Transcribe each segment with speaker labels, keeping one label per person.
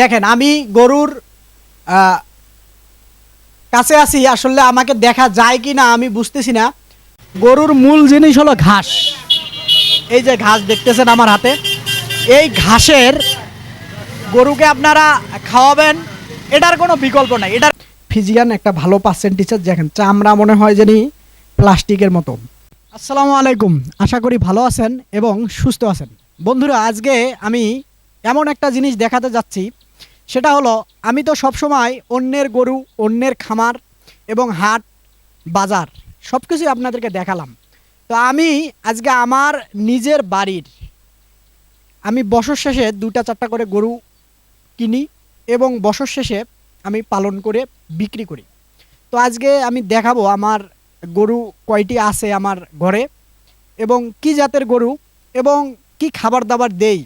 Speaker 1: দেখেন, আমি গরুর কাছে আছি, আসলে আমাকে দেখা যায় কি না আমি বুঝতেছি না। গরুর মূল জিনিস হলো ঘাস। এই যে ঘাস দেখতেছেন আমার হাতে। এই ঘাসের গরুকে আপনারা খাওয়াবেন, এটার কোনো বিকল্প নাই। এটার ফিজিয়ান একটা ভালো পার্সেন্টেজের দেখেন, চামড়া মনে হয় জানি প্লাস্টিকের মতো। আসসালামু আলাইকুম। আশা করি ভালো আছেন এবং সুস্থ আছেন। বন্ধুরা, আজকে আমি এমন একটা জিনিস দেখাতে যাচ্ছি। সেটা হলো, আমি তো সবসময় অন্যের গরু, অন্যের খামার এবং হাট, বাজার সব কিছুই আপনাদেরকে দেখালাম। তো আমি আজকে আমার নিজের বাড়ির, আমি বছর শেষে দুটা চারটা করে গরু কিনি এবং বছর শেষে আমি পালন করে বিক্রি করি। তো আজকে আমি দেখাবো আমার গরু কয়টি আছে আমার ঘরে এবং কি জাতের গরু এবং কি খাবার দাবার দেই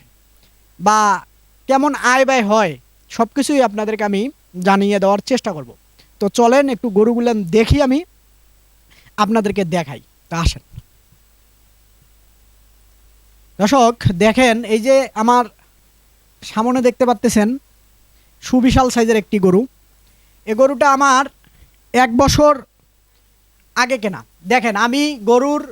Speaker 1: বা কেমন আয় ব্যয় হয় সব কিছুই আপনাদেরকে আমি জানিয়ে দেওয়ার চেষ্টা করব। তো চলেন একটু গরুগুলো দেখি আমি, আপনাদেরকে দেখাই। তা আসেন। দর্শক, দেখেন, এই যে আমার সামনে দেখতে পাচ্তেছেন, সুবিশাল সাইজের একটি গরু। এ গরুটা আমার এক বছর আগে কেনা। দেখেন, আমি গরুর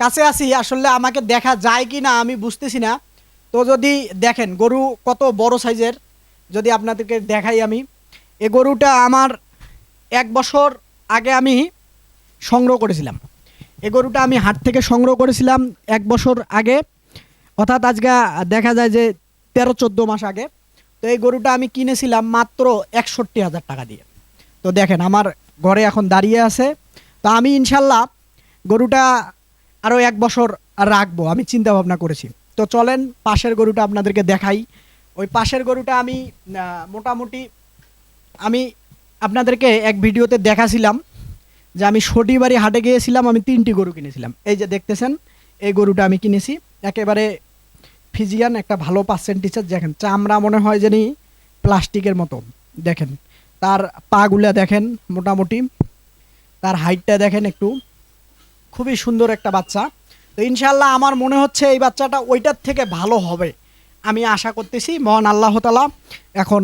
Speaker 1: কাছে আছি, আসলে আমাকে দেখা যায় কি না আমি বুঝতেছি না। তো যদি দেখেন গরু কত বড় সাইজের, যদি আপনাদেরকে দেখাই আমি, এ গরুটা আমার এক বছর আগে আমি সংগ্রহ করেছিলাম। এ গরুটা আমি হাট থেকে সংগ্রহ করেছিলাম এক বছর আগে, অর্থাৎ আজকে দেখা যায় যে তেরো চোদ্দ মাস আগে। তো এই গরুটা আমি কিনেছিলাম মাত্র একষট্টি হাজার টাকা দিয়ে। তো দেখেন আমার ঘরে এখন দাঁড়িয়ে আছে। তো আমি ইনশাল্লাহ গরুটা আরও এক বছর রাখব, আমি চিন্তা ভাবনা করেছি। তো চলেন, পাশের গরুটা আপনাদেরকে দেখাই। ওই পাশের গরুটা আমি মোটামুটি আমি আপনাদেরকে এক ভিডিওতে দেখাছিলাম যে আমি শনিবারে হাটে গিয়েছিলাম, আমি তিনটি গরু কিনেছিলাম। এই যে দেখতেছেন, এই গরুটা আমি কিনেছি। একেবারে ফিজিয়ান, একটা ভালো পার্সেন্টেজের দেখেন, চামড়া মনে হয় জানি প্লাস্টিকের মতো। দেখেন, তার পাগুলা দেখেন, মোটামুটি। তার হাইটটা দেখেন একটু। খুবই সুন্দর একটা বাচ্চা। তো ইনশাল্লাহ আমার মনে হচ্ছে এই বাচ্চাটা ওইটার থেকে ভালো হবে। আমি আশা করতেছি মহান আল্লাহ তালা এখন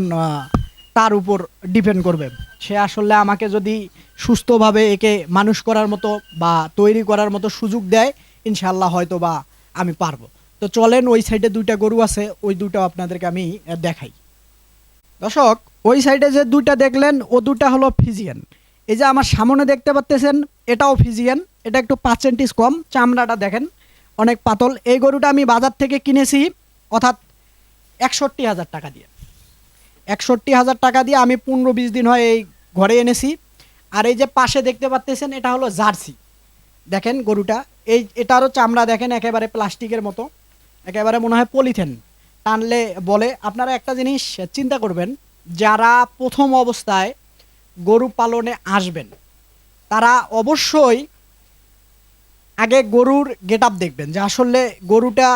Speaker 1: তার উপর ডিপেন্ড করবে। সে আসলে আমাকে যদি সুস্থভাবে একে মানুষ করার মতো বা তৈরি করার মতো সুযোগ দেয় ইনশাল্লাহ হয়তো বা আমি পারব। তো চলেন ওই সাইডে দুইটা গরু আছে, ওই দুটো আপনাদেরকে আমি দেখাই। দর্শক, ওই সাইডে যে দুইটা দেখলেন, ও দুটা হলো ফিজিয়ান। এই যে আমার সামনে দেখতে পাচ্তেছেন, এটাও ফিজিয়ান, এটা একটু পার্সেন্টেজ কম, চামড়াটা দেখেন, অনেক পাতল। এই গরুটা আমি বাজার থেকে কিনেছি, অর্থাৎ একষট্টি হাজার টাকা দিয়ে। একষট্টি হাজার টাকা দিয়ে আমি পনেরো বিশ দিন হয় এই ঘরে এনেছি। আর এই যে পাশে দেখতে পাচ্তেছেন, এটা হলো জার্সি। দেখেন গরুটা, এই এটারও চামড়া দেখেন, একেবারে প্লাস্টিকের মতো, একেবারে মনে হয় পলিথেন। টানলে বলে, আপনারা একটা জিনিস চিন্তা করবেন, যারা প্রথম অবস্থায় গরু পালনে আসবেন, তারা অবশ্যই আগে গরুর গেট আপ দেখবেন যে আসলে গরুটা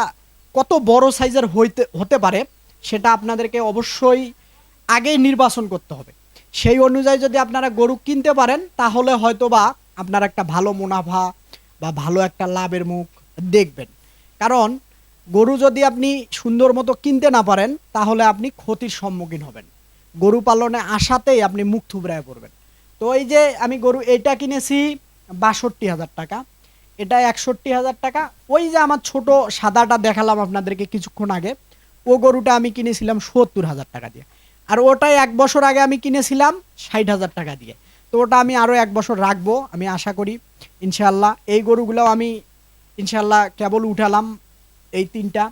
Speaker 1: কত বড় সাইজের হইতে, হতে পারে, সেটা আপনাদেরকে অবশ্যই আগেই নির্বাচন করতে হবে। সেই অনুযায়ী যদি আপনারা গরু কিনতে পারেন, তাহলে হয়তো বা আপনার একটা ভালো মুনাফা বা ভালো একটা লাভের মুখ দেখবেন। কারণ গরু যদি আপনি সুন্দর মতো কিনতে না পারেন, তাহলে আপনি ক্ষতির সম্মুখীন হবেন। গরু পালনে আসাতেই আপনি মুখ থুবড়ায় পড়বেন। তো এই যে আমি গরু এটা কিনেছি বাষট্টি হাজার টাকা, এটা একষট্টি হাজার টাকা। ওই যে আমার ছোট সাদাটা দেখালাম আপনাদেরকে কিছুক্ষণ আগে, ও গরুটা আমি কিনেছিলাম সত্তর হাজার টাকা দিয়ে। আর ওটাই এক বছর আগে আমি কিনেছিলাম ষাট হাজার টাকা দিয়ে। তো ওটা আমি আরও এক বছর রাখব, আমি আশা করি ইনশাল্লাহ এই গরুগুলোও আমি ইনশাল্লাহ কেবল উঠালাম এই তিনটা।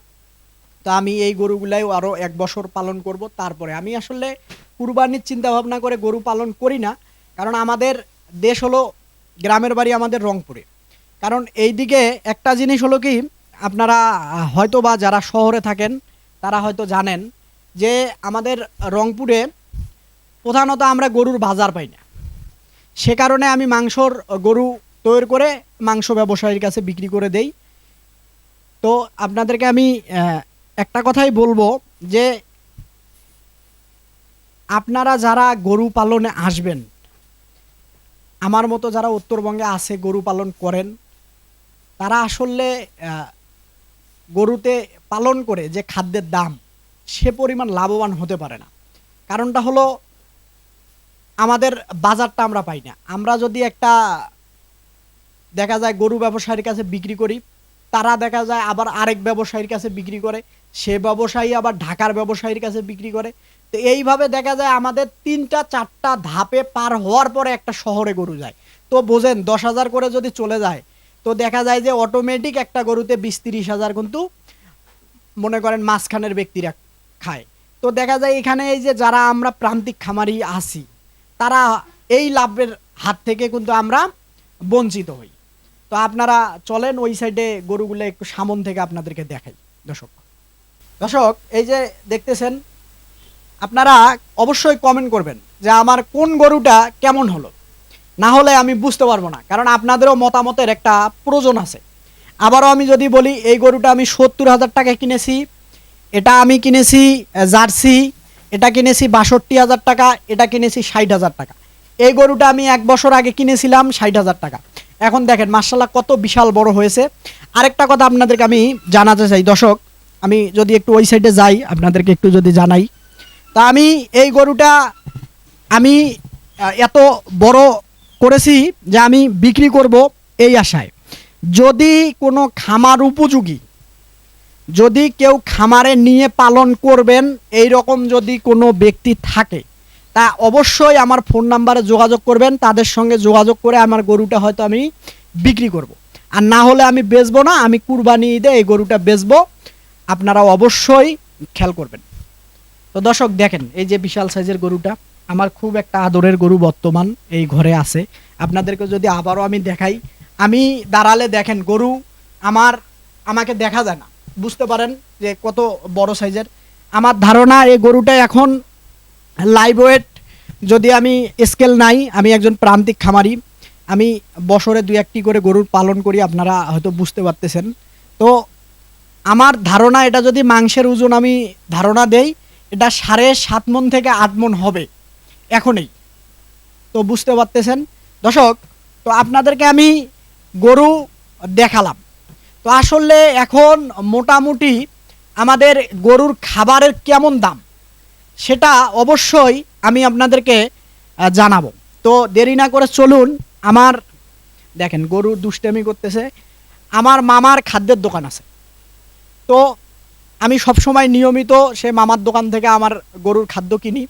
Speaker 1: তো আমি এই গরুগুলাই আরও এক বছর পালন করব। তারপরে আমি আসলে কুরবানির চিন্তা ভাবনা করে গরু পালন করি না। কারণ আমাদের দেশ হলো গ্রামের বাড়ি আমাদের রংপুরে। কারণ এই দিকে একটা জিনিস হলো কি, আপনারা হয়তো বা যারা শহরে থাকেন, তারা হয়তো জানেন যে আমাদের রংপুরে প্রধানত আমরা গরুর বাজার পাই না। সে কারণে আমি মাংসর গরু তৈরি করে মাংস ব্যবসায়ীর কাছে বিক্রি করে দেই। তো আপনাদেরকে আমি একটা কথাই বলব যে আপনারা যারা গরু পালনে আসবেন, আমার মতো যারা উত্তরবঙ্গে আছে, গরু পালন করেন, তারা আসলে গরুতে পালন করে যে খাদ্যের দাম, সে পরিমাণ লাভবান হতে পারে না। কারণটা হলো, আমাদের বাজারটা আমরা পাই না। আমরা যদি একটা, দেখা যায় গরু ব্যবসায়ীর কাছে বিক্রি করি, তারা দেখা যায় আবার আরেক ব্যবসায়ীর কাছে বিক্রি করে সে ব্যবসায়ী আবার ঢাকার ব্যবসায়ীর কাছে বিক্রি করে। তো এইভাবে দেখা যায় আমাদের তিনটা, চারটা ধাপে পার হওয়ার পরে একটা শহরে গরু যায়। তো বোঝেন, দশ হাজার করে যদি চলে যায়, তো দেখা যায় যে অটোমেটিক একটা গরুতে বিশ তিরিশ হাজার কিন্তু মনে করেন মাঝখানের ব্যক্তিরা খায়। তো দেখা যায় এখানে এই যে যারা আমরা প্রান্তিক খামারি আছি, তারা এই লাভের হাত থেকে কিন্তু আমরা বঞ্চিত হই। তো আপনারা চলেন ওই সাইডে গরুগুলো একটু সামন থেকে আপনাদেরকে দেখাই, দর্শক। দর্শক, এই যে দেখতেছেন, আপনারা অবশ্যই কমেন্ট করবেন যে আমার কোন গরুটা কেমন হলো। না হলে আমি বুঝতে পারব না, কারণ আপনাদেরও মতামতের একটা প্রয়োজন আছে। আবারও আমি যদি বলি, এই গরুটা আমি সত্তর হাজার টাকায় কিনেছি, এটা আমি কিনেছি জার্সি, এটা কিনেছি বাষট্টি হাজার টাকা, এটা কিনেছি ষাট হাজার টাকা। এই গরুটা আমি এক বছর আগে কিনেছিলাম ষাট হাজার টাকা। এখন দেখেন মার্শাল্লাহ কত বিশাল বড় হয়েছে। আরেকটা কথা আপনাদেরকে আমি জানাতে চাই, দর্শক আমি যদি একটু ওই সাইডে যাই, আপনাদেরকে একটু যদি জানাই। তা আমি এই গরুটা আমি এত বড় করেছি যে আমি বিক্রি করব এই আশায়। যদি কোনো খামার উপযোগী, যদি কেউ খামারে নিয়ে পালন করবেন, এই রকম যদি কোনো ব্যক্তি থাকে, তা অবশ্যই আমার ফোন নাম্বারে যোগাযোগ করবেন। তাদের সঙ্গে যোগাযোগ করে আমার গরুটা হয়তো আমি বিক্রি করব। আর না হলে আমি বেচবো না, আমি কুরবানি ঈদে এই গরুটা বেচবো। আপনারা অবশ্যই খেয়াল করবেন। তো দর্শক, দেখেন, এই যে বিশাল সাইজের গরুটা, আমার খুব একটা আদরের গরু বর্তমান এই ঘরে আছে। আপনাদেরকে যদি আবারও আমি দেখাই, আমি দাঁড়ালে দেখেন গরু আমার, আমাকে দেখা যায় না। বুঝতে পারেন যে কত বড় সাইজের। আমার ধারণা এই গরুটা এখন লাইভ ওয়েট যদি আমি স্কেল নাই, আমি একজন প্রান্তিক খামারি, আমি বছরে দু একটি করে গরুর পালন করি, আপনারা হয়তো বুঝতে পারতেছেন। তো আমার ধারণা, এটা যদি মাংসের ওজন আমি ধারণা দেই, এটা সাড়ে সাত মন থেকে আট মন হবে, এখনই। তো বুঝতে পারতেছেন? দর্শক, তো আপনাদেরকে আমি গরু দেখালাম। তো আসলে এখন মোটামুটি আমাদের গরুর খাবারের কেমন দাম, সেটা অবশ্যই আমি আপনাদেরকে জানাব। তো দেরি না করে চলুন, আমার, দেখেন গরু দুষ্টামি করতেছে। আমার মামার খাদ্যের দোকান আছে। তো আমি সবসময় নিয়মিত সে মামার দোকান থেকে আমার গরুর খাদ্য কিনি।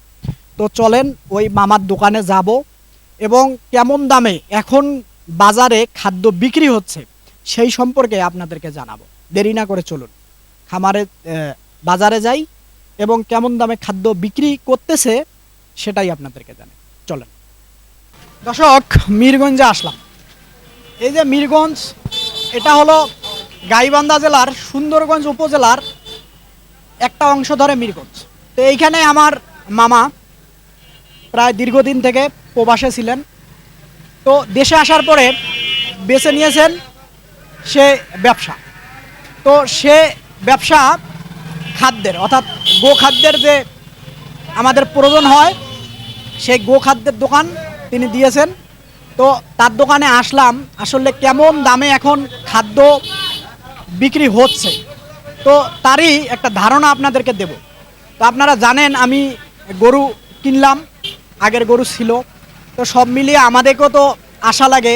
Speaker 1: তো চলেন ওই মামার দোকানে যাব এবং কেমন দামে এখন বাজারে খাদ্য বিক্রি হচ্ছে সেই সম্পর্কে আপনাদেরকে জানাব। দেরি না করে চলুন। খামারে বাজারে যাই এবং কেমন দামে খাদ্য বিক্রি করতেছে সেটাই আপনাদেরকে জানাই। চলেন। দর্শক, মিরগঞ্জে আসলাম। এই যে মিরগঞ্জ, এটা হলো গাইবান্ধা জেলার সুন্দরগঞ্জ উপজেলার একটা অংশ ধরে মিরগঞ্জ। তো এইখানে আমার মামা প্রায় দীর্ঘদিন থেকে প্রবাসে ছিলেন। তো দেশে আসার পরে বেছে নিয়েছেন সে ব্যবসা। তো সে ব্যবসা খাদ্যের, অর্থাৎ গোখাদ্যের যে আমাদের প্রয়োজন হয়, সেই গোখাদ্যের দোকান তিনি দিয়েছেন। তো তার দোকানে আসলাম, আসলে কেমন দামে এখন খাদ্য বিক্রি হচ্ছে। তো তারই একটা ধারণা আপনাদেরকে দেব। তো আপনারা জানেন আমি গরু কিনলাম আগের গরু ছিল। তো সব মিলিয়ে আমাদেরকেও তো আশা লাগে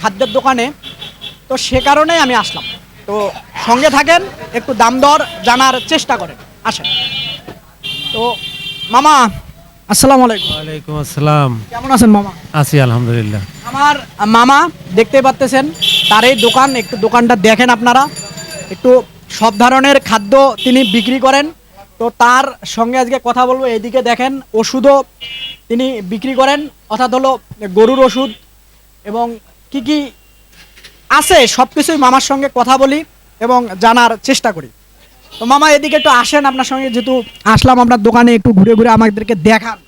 Speaker 1: খাদ্যের দোকানে। তো সে কারণেই আমি আসলাম। তো সঙ্গে থাকেন একটু দাম দর জানার চেষ্টা করেন। আসেন। তো মামা আসসালামু আলাইকুম।
Speaker 2: ওয়ালাইকুম আসসালাম।
Speaker 1: কেমন আছেন মামা?
Speaker 2: আছি আলহামদুলিল্লাহ।
Speaker 1: আমার মামা দেখতে পাচ্তেছেন তার এই দোকান, একটু দোকানটা দেখেন আপনারা। একটু সব ধরনের খাদ্য তিনি বিক্রি করেন। তো তার সঙ্গে আজকে কথা বলব এদিকে দেখেন, ওষুধও তিনি বিক্রি করেন, অর্থাৎ হলো গরুর ওষুধ। এবং কি কি আছে সব কিছুই মামার সঙ্গে কথা বলি এবং জানার চেষ্টা করি। তো মামা, এদিকে একটু আসেন আপনার সঙ্গে, যেহেতু আসলাম আপনার দোকানে, একটু ঘুরে ঘুরে আমাদেরকে দেখান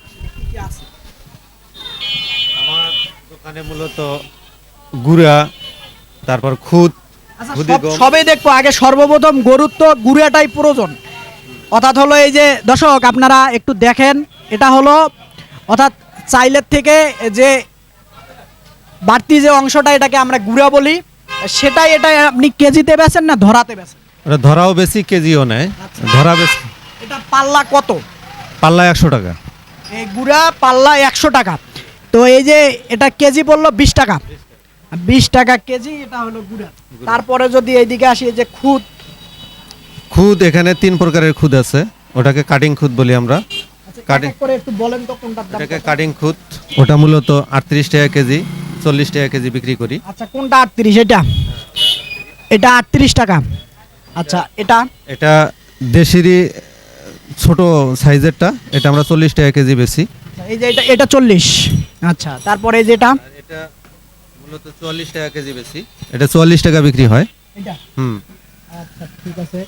Speaker 2: আমার দোকানে মূলত গুড়া তারপর খুদ
Speaker 1: আচ্ছা। সবই দেখব। আগে সর্বপ্রথম গরুর তো গুড়িয়াটাই প্রয়োজন। অর্থাৎ হলো এই যে দর্শক আপনারা একটু দেখেন। এটা হলো অর্থাৎ চাইলের থেকে যে বাড়তি যে অংশটা এটাকে আমরা গুঁড়া বলি সেটাই এটা আপনি কেজিতে বেছেন না ধরাতে বেছেন
Speaker 2: ওটা ধরাও বেশি কেজিও নেয়।
Speaker 1: আচ্ছা।
Speaker 2: ধরা বেশি
Speaker 1: এটা পাল্লা কত?
Speaker 2: পাল্লা একশো টাকা।
Speaker 1: এই গুড়া পাল্লা একশো টাকা। তো এই যে এটা কেজি পড়ল বিশ টাকা। বিশ টাকা কেজি এটা হলো গুড়া। তারপরে যদি এইদিকে আসি এই যে খুদ।
Speaker 2: খুদ এখানে তিন প্রকারের খুদ আছে। ওটাকে কাটিং খুদ বলি আমরা।
Speaker 1: আচ্ছা,
Speaker 2: কাটে-
Speaker 1: করে একটু বলেন তো কোনটার দাম
Speaker 2: এটাকে কাটিং খুদ। ওটা মূলত আটত্রিশ টাকা কেজি চল্লিশ টাকা কেজি বিক্রি করি।
Speaker 1: আচ্ছা কোনটা আটত্রিশ? এটা। এটা আটত্রিশ টাকা। আচ্ছা এটা?
Speaker 2: এটা দেশেরই ছোট সাইজেরটা। এটা আমরা চল্লিশ টাকা কেজি বেশি।
Speaker 1: এই যে এটা এটা চল্লিশ। আচ্ছা তারপরে এই যেটা
Speaker 2: আর মূলত চুয়াল্লিশ টাকা কেজি বেশি। এটা চুয়াল্লিশ টাকা বিক্রি হয়।
Speaker 1: এটা?
Speaker 2: হুম।
Speaker 1: আচ্ছা ঠিক আছে।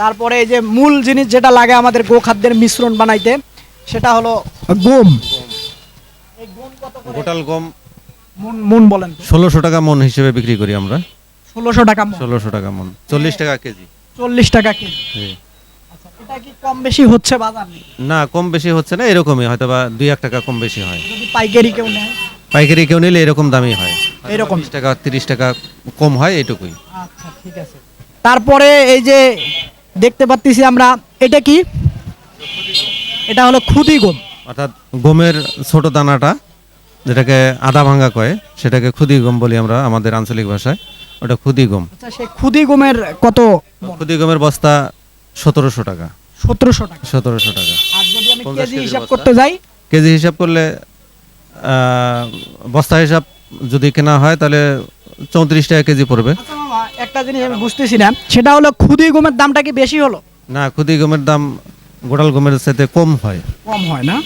Speaker 1: তারপরে এই যে মূল জিনিস যেটা লাগে আমাদের গোখাদ্যের মিশ্রণ বানাইতে সেটা হলো গম। এই গম কত করে?
Speaker 2: গোটাল গম।
Speaker 1: মন মন বলেন
Speaker 2: ষোলোশো টাকা মন হিসেবে বিক্রি করি আমরা।
Speaker 1: ষোলোশো টাকা মন।
Speaker 2: ষোলোশো টাকা মন। চল্লিশ টাকা কেজি।
Speaker 1: চল্লিশ টাকা কেজি। আচ্ছা এটা কি কম বেশি হচ্ছে বাজার
Speaker 2: না কম বেশি হচ্ছে না এরকমই হয়তো বা দুই এক টাকা কম বেশি হয়।
Speaker 1: যদি পাইকারি কেউ নেয়?
Speaker 2: পাইকারি কেউ নিলে এরকম দামই হয়।
Speaker 1: এরকম।
Speaker 2: টাকা তিরিশ টাকা কম হয় এটুকুই।
Speaker 1: আচ্ছা ঠিক আছে। তারপরে এই যে দেখতে পাচ্ছি আমরা এটা কি? এটা হলো খুদি গম।
Speaker 2: অর্থাৎ গমের ছোট দানাটা যেটাকে আদা ভাঙ্গা কয় সেটাকে খুদি গম বলি আমরা আমাদের আঞ্চলিক ভাষায়। ওটা খুদি গম।
Speaker 1: আচ্ছা সেই খুদি গমের কত?
Speaker 2: খুদি গমের বস্তা সতেরোশো টাকা।
Speaker 1: সতেরোশো টাকা।
Speaker 2: সতেরোশো টাকা।
Speaker 1: আর যদি আমি কেজি হিসাব করতে যাই?
Speaker 2: কেজি হিসাব করলে আহ, বস্তা হিসাব যদি কেনা হয় তাহলে চৌত্রিশ টাকা কেজি পড়বে।
Speaker 1: একটা জিনিস আমি বুঝতেছি না সেটা হলো খুদি গমের দামটা কি বেশি হলো?
Speaker 2: না খুদি গমের দাম গোটাল গমের সাথে কম হয়।
Speaker 1: কম হয় না?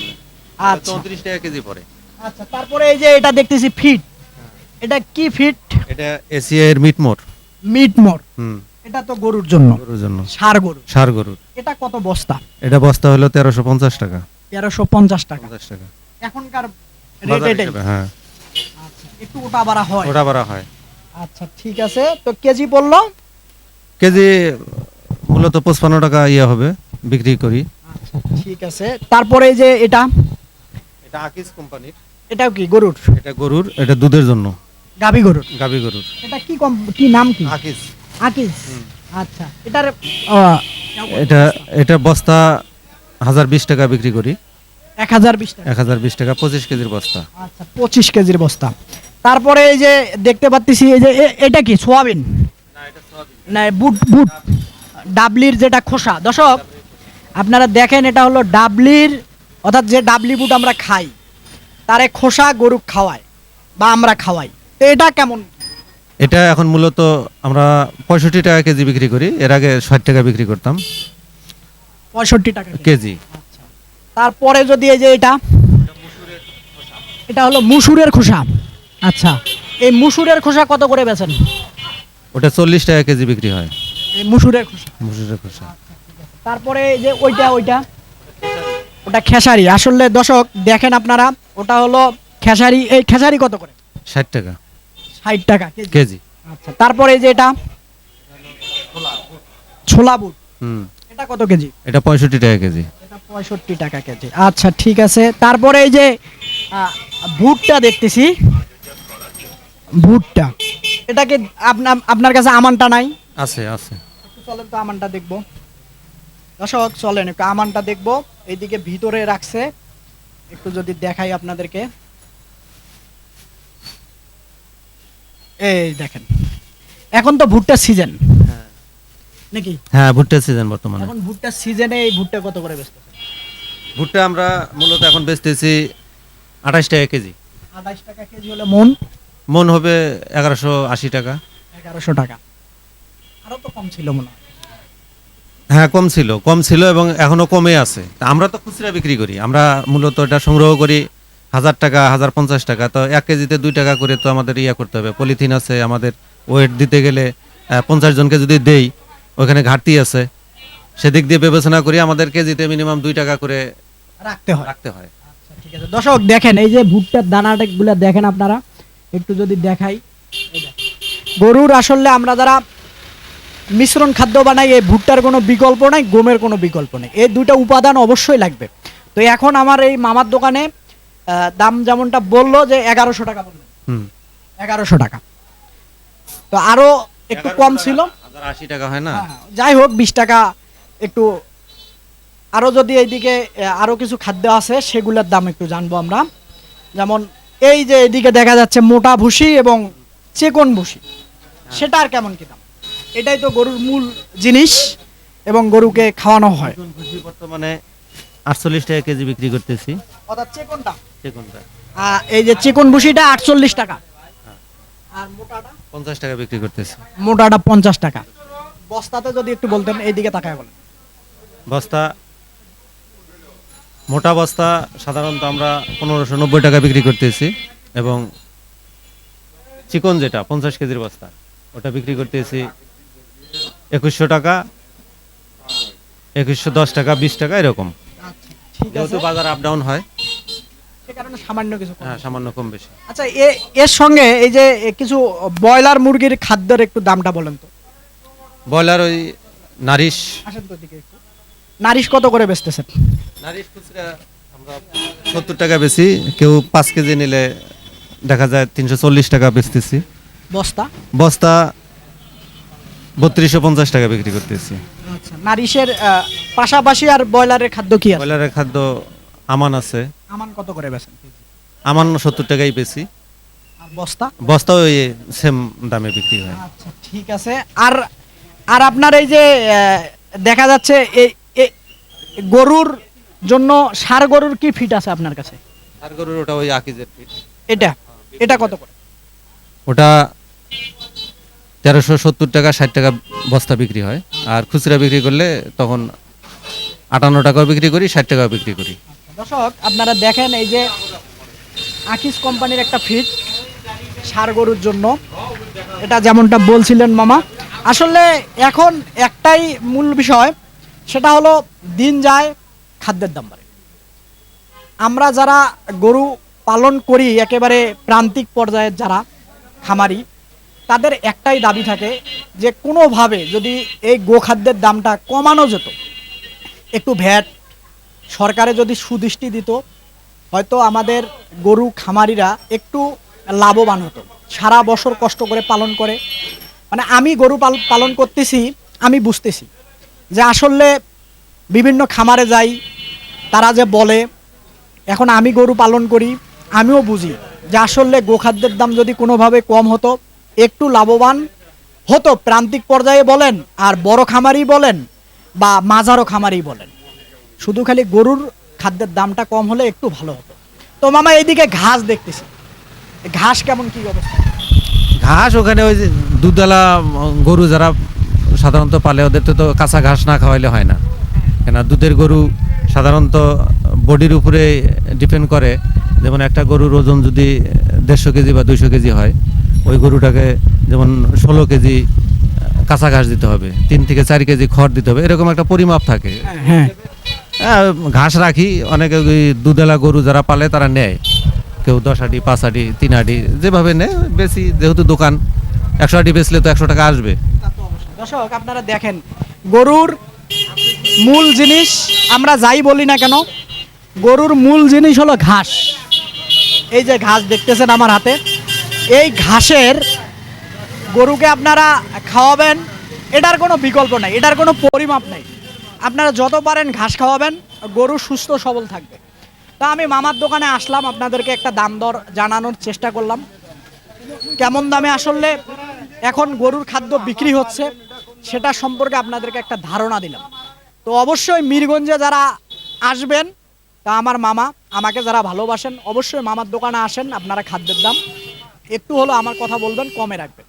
Speaker 1: আচ্ছা।
Speaker 2: চৌত্রিশ টাকা কেজি পড়ে।
Speaker 1: আচ্ছা তারপরে এই যে এটা দেখতেছি ফিট। এটা কি ফিট?
Speaker 2: এটা এশিয়া এর
Speaker 1: মিট মোর
Speaker 2: হুম।
Speaker 1: এটা তো গরুর জন্য।
Speaker 2: গরুর জন্য।
Speaker 1: সার গরু।
Speaker 2: সার গরুর
Speaker 1: এটা কত বস্তা?
Speaker 2: এটা বস্তা হলো তেরোশো পঞ্চাশ টাকা।
Speaker 1: তেরোশো পঞ্চাশ টাকা। এখনকার রেট এটাই।
Speaker 2: হ্যাঁ।
Speaker 1: একটু ওটা বাড়া হয়।
Speaker 2: ওটা বাড়া হয়।
Speaker 1: আচ্ছা ঠিক আছে। তো কেজি বলল
Speaker 2: কেজি মূলত পঁচপান্ন টাকা ইয়ে হবে বিক্রি করি।
Speaker 1: আচ্ছা ঠিক আছে। তারপরে যে এটা?
Speaker 2: এটা আকিস কোম্পানির।
Speaker 1: এটাও কি গরুর?
Speaker 2: এটা গরুর এটা দুধের জন্য।
Speaker 1: গাভী গরুর?
Speaker 2: গাবি গরুর।
Speaker 1: এটা কি কম কি নাম কি?
Speaker 2: আকিস।
Speaker 1: আকিস? আচ্ছা এটার আহ,
Speaker 2: এটা এটা বস্তা হাজার বিশ টাকা বিক্রি করি।
Speaker 1: এক হাজার বিশ টাকা।
Speaker 2: এক হাজার বিশ টাকা পঁচিশ কেজির বস্তা।
Speaker 1: আচ্ছা পঁচিশ কেজির বস্তা। তারপরে এই যে দেখতে পাচ্ছি এই যে এটা কি সোয়াবিন? না বুট বুট ডাবলির যেটা খোসা। দর্শক আপনারা দেখেন এটা হলো ডাবলির অর্থাৎ যে ডাবলি বুট আমরা খাই তারে খোসা গরু খাওয়ায় বা আমরা খাওয়াই। তো এটা কেমন?
Speaker 2: এটা এখন মূলত আমরা পঁয়ষট্টি টাকা কেজি বিক্রি করি। এর আগে ষাট টাকা বিক্রি করতাম।
Speaker 1: পঁয়ষট্টি টাকা কেজি। তারপরে যদি এই যে এটা এটা হলো মুসুরের খোসা। আচ্ছা এই মুসুরের খোসা কত করে বেচেন?
Speaker 2: ওটা চল্লিশ টাকা কেজি বিক্রি হয়।
Speaker 1: এই মুসুরের খোসা।
Speaker 2: মুসুরের খোসা।
Speaker 1: তারপরে এই যে ওইটা ওইটা ওটা খেসারি। আসলে দর্শক দেখেন আপনারা ওটা হলো খেসারি। এই খেসারি কত করে?
Speaker 2: ষাট টাকা।
Speaker 1: ষাট টাকা কেজি।
Speaker 2: কেজি।
Speaker 1: আচ্ছা তারপরে এই যে এটা ছোলা বুট।
Speaker 2: হুম।
Speaker 1: এটা কত কেজি?
Speaker 2: এটা পঁয়ষট্টি টাকা কেজি।
Speaker 1: এটা পঁয়ষট্টি টাকা কেজি। আচ্ছা ঠিক আছে। তারপরে এই যে ভুট্টা দেখতেছি। ভুট্টা। এটা কি আপনার আপনার কাছে আমানটা নাই?
Speaker 2: আছে আছে।
Speaker 1: চলেন তো আমানটা দেখব। দর্শক চলেন একটু আমানটা দেখব। এইদিকে ভিতরে রাখছে। একটু যদি দেখাই আপনাদেরকে। এই দেখেন। এখন তো ভুট্টার সিজন নাকি?
Speaker 2: হ্যাঁ ভুট্টার সিজন বর্তমানে।
Speaker 1: এখন ভুট্টার সিজনে এই ভুট্টা কত করে বেচতে
Speaker 2: ভুট্টা আমরা মূলত এখন বেচতেছি আঠাশ টাকা কেজি।
Speaker 1: আঠাইশ টাকা কেজি হলে মন?
Speaker 2: মন হবে এগারোশো আশি টাকা।
Speaker 1: এগারোশো টাকা। আরও তো কম ছিল মনে হয়।
Speaker 2: হ্যাঁ কম ছিল কম ছিল এবং এখনও কমে আছে। আমরা তো খুচরা বিক্রি করি আমরা মূলত এটা সংগ্রহ করি হাজার টাকা হাজার পঞ্চাশ টাকা। তো এক কেজিতে দুই টাকা করে তো আমাদের ইয়া করতে হবে। পলিথিন আছে আমাদের ওয়েট দিতে গেলে পঞ্চাশ জনকে যদি দেই ওখানে ঘাটতি আছে। সেদিক দিয়ে বিবেচনা করি আমাদের কেজিতে মিনিমাম দুই টাকা করে
Speaker 1: রাখতে হয়।
Speaker 2: রাখতে হয়।
Speaker 1: আচ্ছা ঠিক আছে। দর্শক দেখেন এই যে ভুট্টার দানাটা দেখেন আপনারা? একটু যদি দেখাই। গরুর আসলে আমরা যারা মিশ্রণ খাদ্য বানাই এই ভুট্টার কোনো বিকল্প নাই গমের কোনো বিকল্প নেই। এই দুইটা উপাদান অবশ্যই লাগবে। তো এখন আমার এই মামার দোকানে দাম যেমনটা বলল যে এগারোশো টাকা বলল। এগারোশো টাকা। তো আরও একটু কম ছিল।
Speaker 2: আশি টাকা হয় না?
Speaker 1: হ্যাঁ, যাই হোক বিশ টাকা একটু আরও যদি এইদিকে আরও কিছু খাদ্য আছে সেগুলোর দাম একটু জানব আমরা। যেমন এই যে এদিকে দেখা যাচ্ছে মোটা ভুসি এবং চেকন ভুসি। সেটা আর কেমন কি দাম? এটাই তো গরুর মূল জিনিস এবং গরুকে খাওয়ানো হয়।
Speaker 2: ভুসি বর্তমানে আটচল্লিশ টাকা কেজি বিক্রি করতেছি।
Speaker 1: অর্থাৎ চেকনটা।
Speaker 2: চিকনটা।
Speaker 1: এই যে চিকন ভুসিটা আটচল্লিশ টাকা। আর মোটাটা?
Speaker 2: পঞ্চাশ টাকা বিক্রি করতেছি।
Speaker 1: মোটাটা পঞ্চাশ টাকা। বস্তাতে যদি একটু বলতেন এইদিকে তাকায় বলেন।
Speaker 2: বস্তা মোটা বস্তা সাধারণত আমরা পনেরোশো নব্বই টাকা বিক্রি করতেছি এবং চিকন যেটা পঞ্চাশ কেজির বস্তা ওটা বিক্রি করতেছি একুশশো টাকা একুশশো দশ টাকা বিশ টাকা এরকম। যেহেতু বাজার আপ ডাউন হয়
Speaker 1: সে সামান্য কিছু
Speaker 2: হ্যাঁ সামান্য কম বেশি।
Speaker 1: আচ্ছা এর সঙ্গে এই যে কিছু ব্রয়লার মুরগির খাদ্যের একটু দামটা বলেন তো।
Speaker 2: ব্রয়লার ওই নারিশ।
Speaker 1: আসেন তো একটু। নারিশ কত করে বেচতেছেন?
Speaker 2: নারিশ খুচরা আমরা সত্তর টাকা বেশি কেউ পাঁচ কেজি নিলে দেখা যায় তিনশো চল্লিশ টাকা বেচতেছি।
Speaker 1: বস্তা?
Speaker 2: বস্তা বত্রিশশো পঞ্চাশ টাকা বিক্রি করতেছি।
Speaker 1: আচ্ছা নারিশের পাশাপাশি আর ব্রয়লারের খাদ্য কি আছে?
Speaker 2: ব্রয়লারের খাদ্য আমান আছে।
Speaker 1: আমান কত করে বেচেন?
Speaker 2: আমান সত্তর টাকাই বেশি
Speaker 1: আর বস্তা?
Speaker 2: বস্তাও ওই সেম দামে বিক্রি হয়।
Speaker 1: আচ্ছা ঠিক আছে। আর আর আপনার এই যে দেখা যাচ্ছে এই গরুর জন্য সার গরুর কি ফিট আছে আপনার কাছে?
Speaker 2: আর গরুর ওটা ওই আকিজের পিঠ
Speaker 1: এটা? এটা কত করে?
Speaker 2: ওটা তেরোশো সত্তর টাকা ষাট টাকা বস্তা বিক্রি হয়। আর খুচরা বিক্রি করলে তখন আটান্ন টাকাও বিক্রি করি ষাট টাকাও বিক্রি করি।
Speaker 1: দর্শক, আপনারা দেখেন এই যে আকিস কোম্পানির একটা ফিট সার গরুর জন্য। এটা যেমনটা বলছিলেন মামা। আসলে এখন একটাই মূল বিষয়, সেটা হলো দিন যায় খাদ্যের দাম বাড়ে। আমরা যারা গরু পালন করি, একেবারে প্রান্তিক পর্যায়ের যারা খামারি, তাদের একটাই দাবি থাকে যে কোনোভাবে যদি এই গোখাদ্যের দামটা কমানো যেত, একটু ভ্যাট সরকারে যদি সুদৃষ্টি দিত, হয়তো আমাদের গরু খামারিরা একটু লাভবান হতো। সারা বছর কষ্ট করে পালন করে। মানে আমি গরু পালন করতেছি, আমি বুঝতেছি যে আসলে বিভিন্ন খামারে যাই, তারা যে বলে, এখন আমি গরু পালন করি, আমিও বুঝি যে আসলে গোখাদ্যের দাম যদি কোনোভাবে কম হতো, একটু লাভবান হতো। প্রান্তিক পর্যায়ে বলেন, আর বড় খামারি বলেন, বা মাঝারো খামারি বলেন। শুধু খালি গরুর খাদ্যের দামটা কম হলে একটু ভালো হতো। তো মামা এইদিকে ঘাস দেখতেছি। ঘাস কেমন কি অবস্থা?
Speaker 2: ঘাস ওখানে ওই যে দুধওয়ালা গরু যারা সাধারণত পালে ওদের তো কাঁচা ঘাস না খাওয়াইলে হয় না। কেন দুধের গরু সাধারণত বডির উপরে ডিপেন্ড করে। যেমন একটা গরুর ওজন যদি দেড়শো কেজি বা দুইশো কেজি হয় ওই গরুটাকে যেমন ষোলো কেজি কাঁচা ঘাস দিতে হবে তিন থেকে চার কেজি খড় দিতে হবে এরকম একটা পরিমাপ থাকে। হ্যাঁ, ঘাস রাখি, অনেকে ওই দুধেলা গরু যারা পালে তারা নেয়। কেউ দশ আটি, পাঁচ আটি, তিন আটি, যেভাবে নেয়, বেশি যেহেতু দোকান, একশো আটি বেচলে তো একশো টাকা আসবে।
Speaker 1: দর্শক, আপনারা দেখেন, গরুর মূল জিনিস আমরা যাই বলি না কেন, গরুর মূল জিনিস হলো ঘাস। এই যে ঘাস দেখতেছেন আমার হাতে, এই ঘাসের গরুকে আপনারা খাওয়াবেন, এটার কোনো বিকল্প নাই, এটার কোনো পরিমাপ নেই। আপনারা যত পারেন ঘাস খাওয়াবেন, গরু সুস্থ সবল থাকবে। তা আমি মামার দোকানে আসলাম, আপনাদেরকে একটা দাম দর জানানোর চেষ্টা করলাম। কেমন দামে আসলে এখন গরুর খাদ্য বিক্রি হচ্ছে, সেটা সম্পর্কে আপনাদেরকে একটা ধারণা দিলাম। তো অবশ্যই মিরগঞ্জে যারা আসবেন, তা আমার মামা, আমাকে যারা ভালোবাসেন, অবশ্যই মামার দোকানে আসেন, আপনারা খাদ্যের দাম একটু হলো আমার কথা বলবেন, কমে রাখবেন।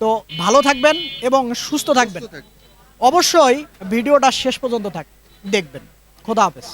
Speaker 1: তো ভালো থাকবেন এবং সুস্থ থাকবেন। অবশ্যই ভিডিওটা শেষ পর্যন্ত থাক দেখবেন। খোদা হাফেজ।